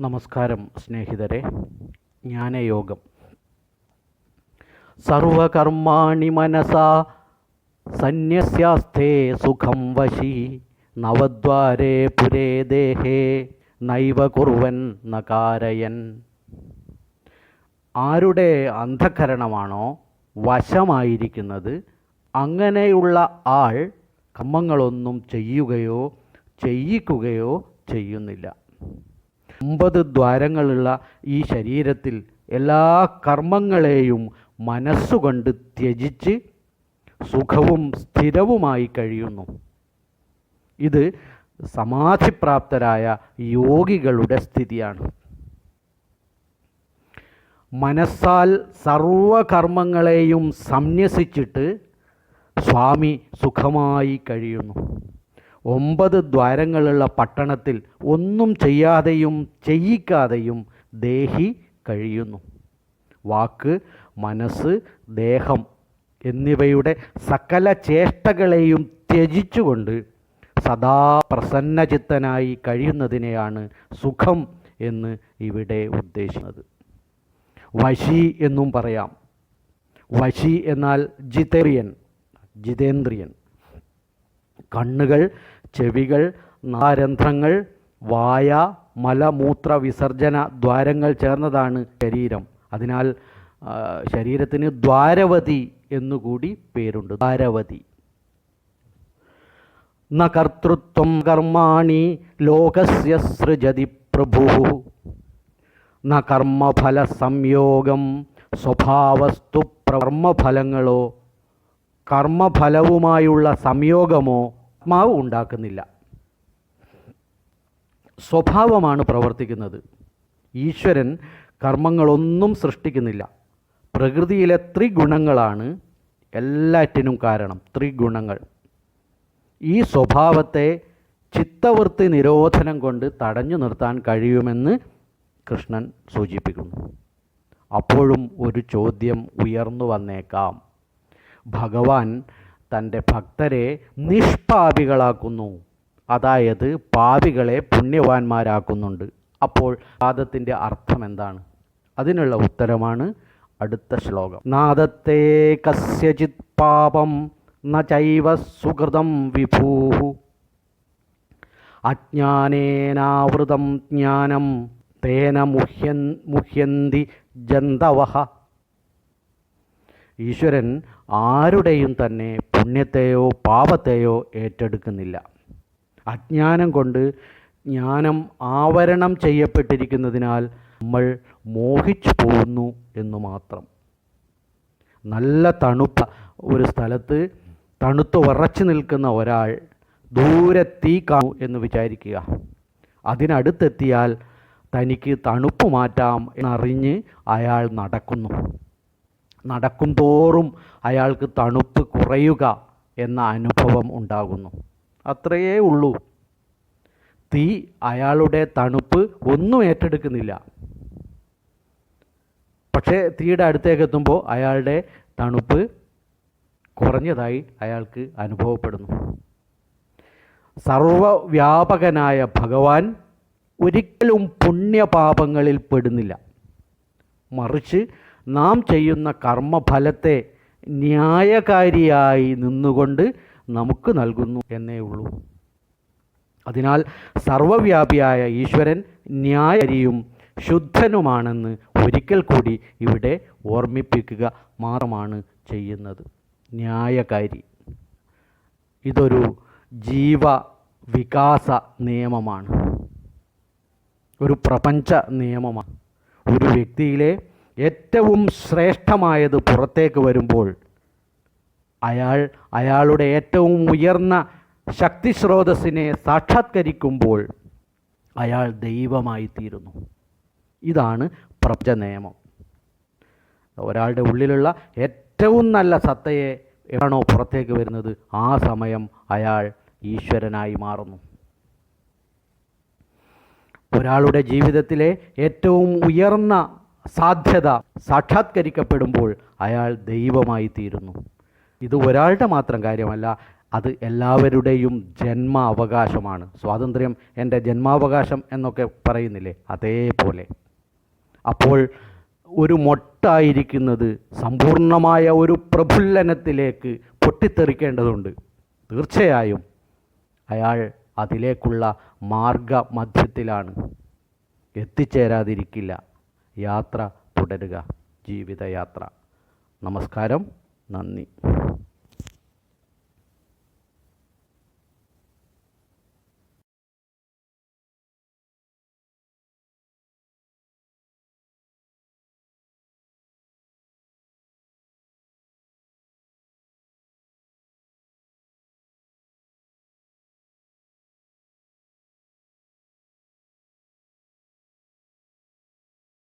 നമസ്കാരം സ്നേഹിതരെ. ജ്ഞാനയോഗം സർവകർമാണി മനസാ സന്യസ്യാസ്തേ സുഖം വശി. നവദ്വാരേ പുരേ ദേഹേ നൈവ കുറുവൻ നകാരയൻ. ആരുടെ അന്ധകരണമാണോ വശമായിരിക്കുന്നത് അങ്ങനെയുള്ള ആൾ കർമ്മങ്ങളൊന്നും ചെയ്യുകയോ ചെയ്യിക്കുകയോ ചെയ്യുന്നില്ല. ഒമ്പത് ദ്വാരങ്ങളുള്ള ഈ ശരീരത്തിൽ എല്ലാ കർമ്മങ്ങളെയും മനസ്സുകൊണ്ട് ത്യജിച്ച് സുഖവും സ്ഥിരവുമായി കഴിയുന്നു. ഇത് സമാധിപ്രാപ്തരായ യോഗികളുടെ സ്ഥിതിയാണ്. മനസ്സാൽ സർവകർമ്മങ്ങളെയും സംന്യസിച്ചിട്ട് സ്വാമി സുഖമായി കഴിയുന്നു. ഒമ്പത് ദ്വാരങ്ങളുള്ള പട്ടണത്തിൽ ഒന്നും ചെയ്യാതെയും ചെയ്യിക്കാതെയും ദേഹി കഴിയുന്നു. വാക്ക് മനസ്സ് ദേഹം എന്നിവയുടെ സകല ചേഷ്ടകളെയും ത്യജിച്ചുകൊണ്ട് സദാ പ്രസന്നചിത്തനായി കഴിയുന്നതിനെയാണ് സുഖം എന്ന് ഇവിടെ ഉദ്ദേശിക്കുന്നത്. വശി എന്നും പറയാം. വശി എന്നാൽ ജിതേറിയൻ ജിതേന്ദ്രിയൻ. കണ്ണുകൾ ചെവികൾ നാരന്ധ്രങ്ങൾ വായ മലമൂത്ര വിസർജന ദ്വാരങ്ങൾ ചേർന്നതാണ് ശരീരം. അതിനാൽ ശരീരത്തിന് ദ്വാരവതി എന്നുകൂടി പേരുണ്ട്. ദ്വാരവതി. ന കർത്തൃത്വം കർമാണി ലോകസ്യ സൃജതി പ്രഭു. ന കർമ്മഫല സംയോഗം സ്വഭാവസ്തു കർമ്മഫലങ്ങളോ കർമ്മഫലവുമായുള്ള സംയോഗമോ ആത്മാവ് ഉണ്ടാക്കുന്നില്ല. സ്വഭാവമാണ് പ്രവർത്തിക്കുന്നത്. ഈശ്വരൻ കർമ്മങ്ങളൊന്നും സൃഷ്ടിക്കുന്നില്ല. പ്രകൃതിയിലെ ത്രിഗുണങ്ങളാണ് എല്ലാറ്റിനും കാരണം ത്രിഗുണങ്ങൾ. ഈ സ്വഭാവത്തെ ചിത്തവൃത്തി നിരോധനം കൊണ്ട് തടഞ്ഞു നിർത്താൻ കഴിയുമെന്ന് കൃഷ്ണൻ സൂചിപ്പിക്കുന്നു. അപ്പോഴും ഒരു ചോദ്യം ഉയർന്നു വന്നേക്കാം. ഭഗവാൻ തന്റെ ഭക്തരെ നിഷ്പാപികളാക്കുന്നു. അതായത് പാപികളെ പുണ്യവാന്മാരാക്കുന്നുണ്ട്. അപ്പോൾ പാദത്തിന്റെ അർത്ഥം എന്താണ് അതിനുള്ള ഉത്തരമാണ് അടുത്ത ശ്ലോകം. നാദത്തെ കസ്യചിത് പാപം ന ചൈവ സുഹൃതം വിഭൂ അജ്ഞാനേനാവൃതം ജ്ഞാനം തേന മുഹ്യൻ മുഹ്യന്തി ജന്തവഹ. ഈശ്വരൻ ആരുടെയും തന്നെ പുണ്യത്തെയോ പാപത്തെയോ ഏറ്റെടുക്കുന്നില്ല. അജ്ഞാനം കൊണ്ട് ജ്ഞാനം ആവരണം ചെയ്യപ്പെട്ടിരിക്കുന്നതിനാൽ നമ്മൾ മോഹിച്ചു പോകുന്നു എന്ന് മാത്രം. നല്ല തണുപ്പ ഒരു സ്ഥലത്ത് തണുത്ത് ഉറച്ചു നിൽക്കുന്ന ഒരാൾ ദൂരെ തീ കാണു എന്ന് വിചാരിക്കുക. അതിനടുത്തെത്തിയാൽ തനിക്ക് തണുപ്പ് മാറ്റാം എന്നറിഞ്ഞ് അയാൾ നടക്കുന്നു. നടക്കും തോറും അയാൾക്ക് തണുപ്പ് കുറയുക എന്ന അനുഭവം ഉണ്ടാകുന്നു. അത്രയേ ഉള്ളൂ. തീ അയാളുടെ തണുപ്പ് ഒന്നും ഏറ്റെടുക്കുന്നില്ല. പക്ഷേ തീയുടെ അടുത്തേക്ക് എത്തുമ്പോൾ അയാളുടെ തണുപ്പ് കുറഞ്ഞതായി അയാൾക്ക് അനുഭവപ്പെടുന്നു. സർവവ്യാപകനായ ഭഗവാൻ ഒരിക്കലും പുണ്യപാപങ്ങളിൽ പെടുന്നില്ല. മറിച്ച് നാം ചെയ്യുന്ന കർമ്മഫലത്തെ ന്യായകാരിയായി നിന്നുകൊണ്ട് നമുക്ക് നൽകുന്നു എന്നേ ഉള്ളൂ. അതിനാൽ സർവവ്യാപിയായ ഈശ്വരൻ ന്യായരിയും ശുദ്ധനുമാണെന്ന് ഒരിക്കൽ കൂടി ഇവിടെ ഓർമ്മിപ്പിക്കുക മാത്രമാണ് ചെയ്യുന്നത്. ന്യായകാരി. ഇതൊരു ജീവ വികാസ നിയമമാണ്. ഒരു പ്രപഞ്ച നിയമമാണ്. ഒരു വ്യക്തിയിലെ ഏറ്റവും ശ്രേഷ്ഠമായത് പുറത്തേക്ക് വരുമ്പോൾ അയാൾ അയാളുടെ ഏറ്റവും ഉയർന്ന ശക്തി സ്രോതസ്സിനെ സാക്ഷാത്കരിക്കുമ്പോൾ അയാൾ ദൈവമായി തീരുന്നു ഇതാണ് പ്രപഞ്ച നിയമം ഒരാളുടെ ഉള്ളിലുള്ള ഏറ്റവും നല്ല സത്തയെ എവിടെയാണോ പുറത്തേക്ക് വരുന്നത് ആ സമയം അയാൾ ഈശ്വരനായി മാറുന്നു. ഒരാളുടെ ജീവിതത്തിലെ ഏറ്റവും ഉയർന്ന സാധ്യത സാക്ഷാത്കരിക്കപ്പെടുമ്പോൾ അയാൾ ദൈവമായി തീരുന്നു. ഇത് ഒരാളുടെ മാത്രം കാര്യമല്ല അത് എല്ലാവരുടെയും ജന്മ അവകാശമാണ് സ്വാതന്ത്ര്യം എന്റെ ജന്മാവകാശം എന്നൊക്കെ പറയുന്നില്ലേ? അതേപോലെ. അപ്പോൾ ഒരു മൊട്ടായിരിക്കുന്നത് സമ്പൂർണമായ ഒരു പ്രഫുല്ലനത്തിലേക്ക് പൊട്ടിത്തെറിക്കേണ്ടതുണ്ട്. തീർച്ചയായും അയാൾ അതിലേക്കുള്ള മാർഗമധ്യത്തിലാണ് എത്തിച്ചേരാതിരിക്കില്ല. യാത്ര തുടരുക. ജീവിതയാത്ര. നമസ്കാരം. നന്ദി.